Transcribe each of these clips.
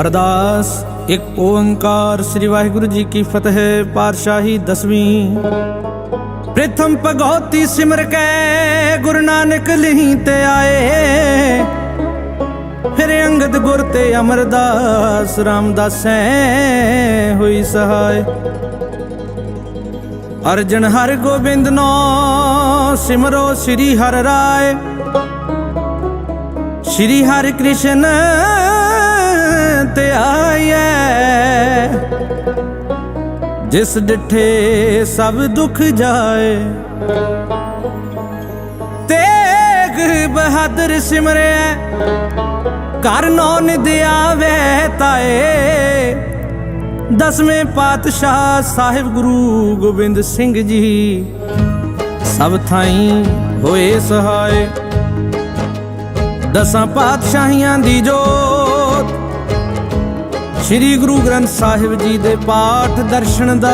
ਅਰਦਾਸ, ਇੱਕ ਓੰਕਾਰ ਸ੍ਰੀ ਵਾਹਿਗੁਰੂ ਜੀ ਕੀ ਫਤਿਹ ਪਾਤਸ਼ਾਹੀ ਦਸਵੀਂ। ਪ੍ਰਥਮ ਭਗਉਤੀ ਸਿਮਰ ਕੈ, ਗੁਰੂ ਨਾਨਕ ਲਿਹੀ ਤੇ ਆਏ। ਫਿਰ ਅੰਗਦ ਗੁਰ ਤੇ ਅਮਰਦਾਸ ਰਾਮਦਾਸੈ ਹੋਈ ਸਹਾਇ। ਅਰਜਨ ਹਰ ਗੋਬਿੰਦ ਨੋ, ਸਿਮਰੋ ਸ੍ਰੀ ਹਰ ਰਾਏ। ਸ਼੍ਰੀ ਹਰਿ ਕ੍ਰਿਸ਼ਨ ਤੇ ਆਈਐ ਜਿਸ ਡਿਠੇ ਸਭ ਦੁੱਖ ਜਾਏ। ਤੇਗ ਬਹਾਦਰ ਸਿਮਰਿਆ ਕਰ ਨੌ ਨਿਦ ਆਵੇ ਤਾਏ। ਦਸਵੇਂ ਪਾਤਸ਼ਾਹ ਸਾਹਿਬ ਗੁਰੂ ਗੋਬਿੰਦ ਸਿੰਘ ਜੀ, ਸਭ ਥਾਈਂ ਹੋਏ ਸਹਾਏ। ਦਸਾਂ ਪਾਤਸ਼ਾਹੀਆਂ ਦੀ ਜੋ ਸ੍ਰੀ ਗੁਰੂ ਗ੍ਰੰਥ ਸਾਹਿਬ ਜੀ ਦੇ ਪਾਠ ਦਰਸ਼ਨ ਦਾ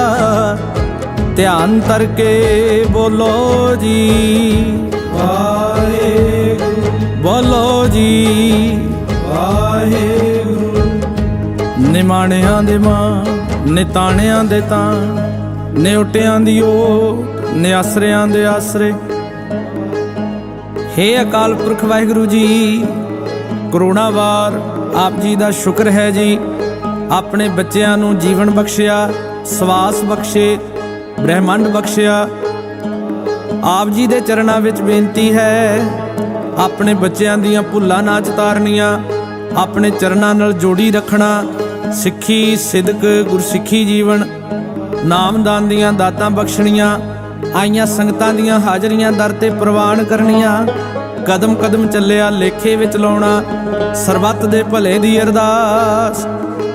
ਧਿਆਨ ਕਰਕੇ ਬੋਲੋ ਜੀ। ਵਾਹਿਗੁਰੂ ਬੋਲੋ ਜੀ। ਵਾਹਿਗੁਰੂ ਨਿਮਾਣਿਆਂ ਦੇ ਮਾਂ, ਨਿਤਾਣਿਆਂ ਦੇ ਤਾਂ, ਨਿਉਟਿਆਂ ਦੀ ਓ ਨਿਆਸਰਿਆਂ ਦੇ ਆਸਰੇ। ਹੇ ਅਕਾਲ ਪੁਰਖ ਵਾਹਿਗੁਰੂ ਜੀ ਕਰੋਨਾ ਵਾਰ ਆਪ ਜੀ ਦਾ ਸ਼ੁਕਰ ਹੈ ਜੀ। ਆਪਣੇ ਬੱਚਿਆਂ ਨੂੰ ਜੀਵਨ ਬਖਸ਼ਿਆ, ਸਵਾਸ ਬਖਸ਼ੇ, ਬ੍ਰਹਿਮੰਡ ਬਖਸ਼ਿਆ। ਆਪ ਜੀ ਦੇ ਚਰਨਾਂ ਵਿੱਚ ਬੇਨਤੀ ਹੈ, ਆਪਣੇ ਬੱਚਿਆਂ ਦੀਆਂ ਭੁੱਲਾਂ ਨਾ ਚਤਾਰਨੀਆਂ, ਆਪਣੇ ਚਰਨਾਂ ਨਾਲ ਜੋੜੀ ਰੱਖਣਾ। ਸਿੱਖੀ, ਸਿਦਕ, ਗੁਰਸਿੱਖੀ ਜੀਵਨ, ਨਾਮਦਾਨ ਦੀਆਂ ਦਾਤਾਂ ਬਖਸ਼ਣੀਆਂ, ਆਈਆਂ ਸੰਗਤਾਂ ਦੀਆਂ ਹਾਜ਼ਰੀਆਂ ਦਰ ਤੇ ਪ੍ਰਵਾਨ ਕਰਨੀਆਂ। ਕਦਮ ਕਦਮ ਚੱਲਿਆ, ਲੇਖੇ ਵਿੱਚ ਲਾਉਣਾ, ਸਰਬੱਤ ਦੇ ਭਲੇ ਦੀ ਅਰਦਾਸ।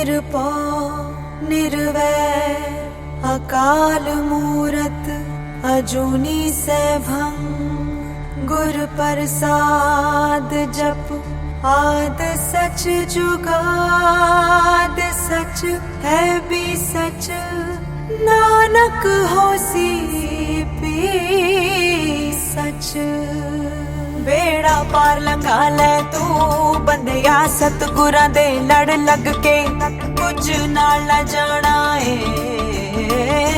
निरपौ निर्वैर अकाल मूरत अजूनी सैभं गुर प्रसाद जप आद सच जुगाद सच है भी सच। नानक होसी पी ਸੱਚ ਬੇੜਾ ਪਾਰ ਲੰਘਾ ਲੈ ਤੂੰ। ਬੰਦਿਆ, ਸਤਗੁਰਾਂ ਦੇ ਲੜ ਲੱਗ ਕੇ ਕੁਝ ਨਾਲ ਨਾ ਜਾਣਾ ਏ।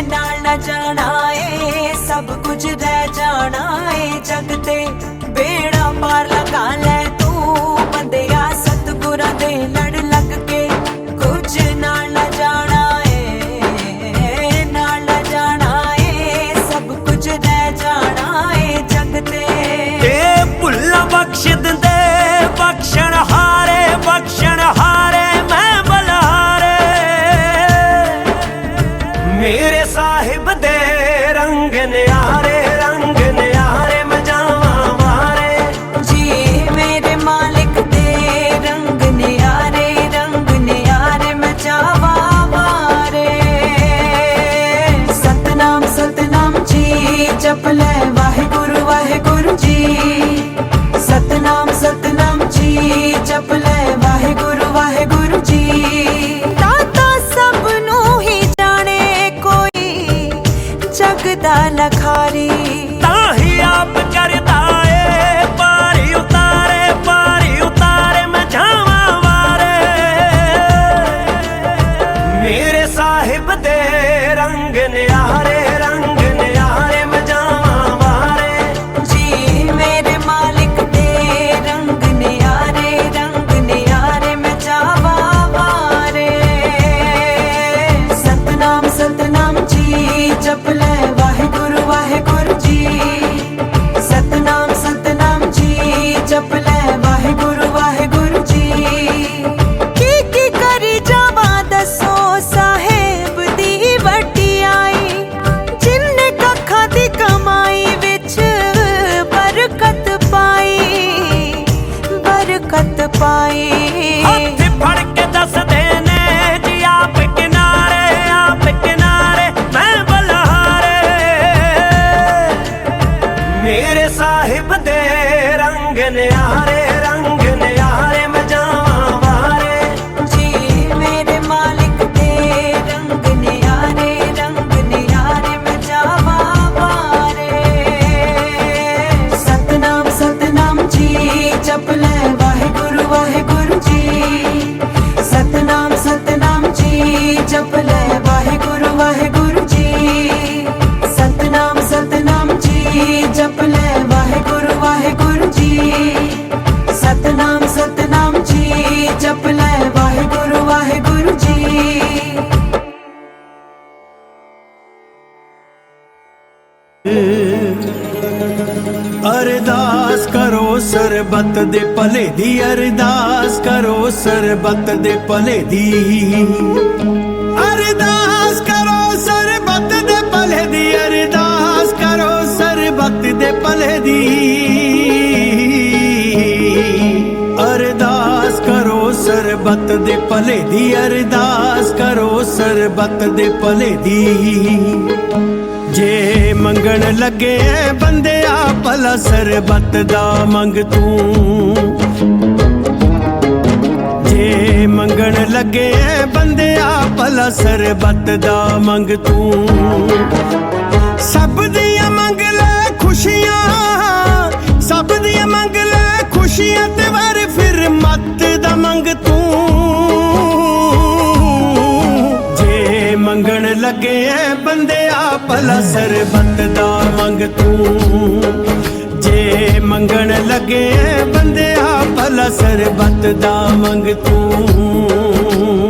ਨਾਲ ਨਾ ਜਾਣਾ ਏ, ਸਭ ਕੁਝ ਰਹਿ ਜਾਣਾ ਏ। ਜਗ ਤੇ ਬੇੜਾ ਪਾਰ ਲੰਘਾ ਲੈ ਮੇਰੇ ਸਾਹਿਬ ਦੇ ਰੰਗ ਨਿਆਰੇ ਰੰਗ ਨਿਆਰੇ ਮਜਾਵਾਂ ਵਾਰੇ ਜੀ ਮੇਰੇ ਮਾਲਕ ਦੇ ਰੰਗ ਨਿਆਰੇ ਰੰਗ ਨਿਆਰੇ ਮਜਾਵਾਂ ਵਾਰੇ ਸਤਨਾਮ ਸਤਨਾਮ ਜੀ, ਜਪ ਨਖਾਰੀ ਤਾਂ ਆਪ ਕਰਦਾ ਪਾਰੀ ਉਤਾਰੇ ਪਾਰੀ ਉਤਾਰੇ ਮੈਂ ਜਾਵਾਂ ਮੇਰੇ ਸਾਹਿਬ ਦੇ ਰੰਗ ਨਿਆਰੇ ਰੰਗ ਨਿਆਰੇ ਮੈਂ ਜਾਵਾਂ ਵਾਰੇ। ਜੀ ਮੇਰੇ ਮਾਲਿਕ ਦੇ ਰੰਗ ਨਿਆਰੇ ਰੰਗ ਨਿਆਰੇ ਮੈਂ ਜਾਵਾਂ ਵਾਰੇ। ਸਤਨਾਮ ਸਤਨਾਮ ਜੀ ਜਪ ਲੈ viene a ਅਰਦਾਸ ਕਰੋ ਸਰਬੱਤ ਦੇ ਭਲੇ ਦੀ, ਅਰਦਾਸ ਕਰੋ ਸਰਬੱਤ ਦੇ ਭਲੇ ਦੀ। ਅਰਦਾਸ ਕਰੋ ਸਰਬੱਤ ਦੇ ਭਲੇ ਦੀ, ਅਰਦਾਸ ਕਰੋ ਸਰਬੱਤ ਦੇ ਭਲੇ ਦੀ। ਅਰਦਾਸ ਕਰੋ ਸਰਬੱਤ ਦੇ ਭਲੇ ਦੀ, ਅਰਦਾਸ ਕਰੋ ਸਰਬੱਤ ਦੇ ਭਲੇ ਦੀ। ਜੇ ਮੰਗਣ ਲੱਗੇ ਐ ਬੰਦਿਆ ਭਲਾ ਸਰਬੱਤ ਦਾ ਮੰਗ ਤੂੰ। ਜੇ ਮੰਗਣ ਲੱਗੇ ਐ ਬੰਦਿਆ, ਭਲਾ ਸਰਬੱਤ ਦਾ ਮੰਗ ਤੂੰ। ਸਭ ਦੀਆਂ ਮੰਗ ਲੈ ਖੁਸ਼ੀਆਂ, ਸਭ ਦੀਆਂ ਮੰਗ ਲੈ ਖੁਸ਼ੀਆਂ ਤੇ ਵਾਰ ਫਿਰ ਮੱਤ ਦਾ ਮੰਗ ਤੂੰ। ਜੇ ਮੰਗਣ ਲੱਗੇ ਐ ਬੰਦਿਆ, ਭਲਾ ਸਰਬੱਤ ਦਾ ਮੰਗ ਤੂੰ। ਜੇ ਮੰਗਣ ਲੱਗੇ ਐ ਬੰਦਿਆ ਭਲਾ ਸਰਬੱਤ ਦਾ ਮੰਗ ਤੂੰ।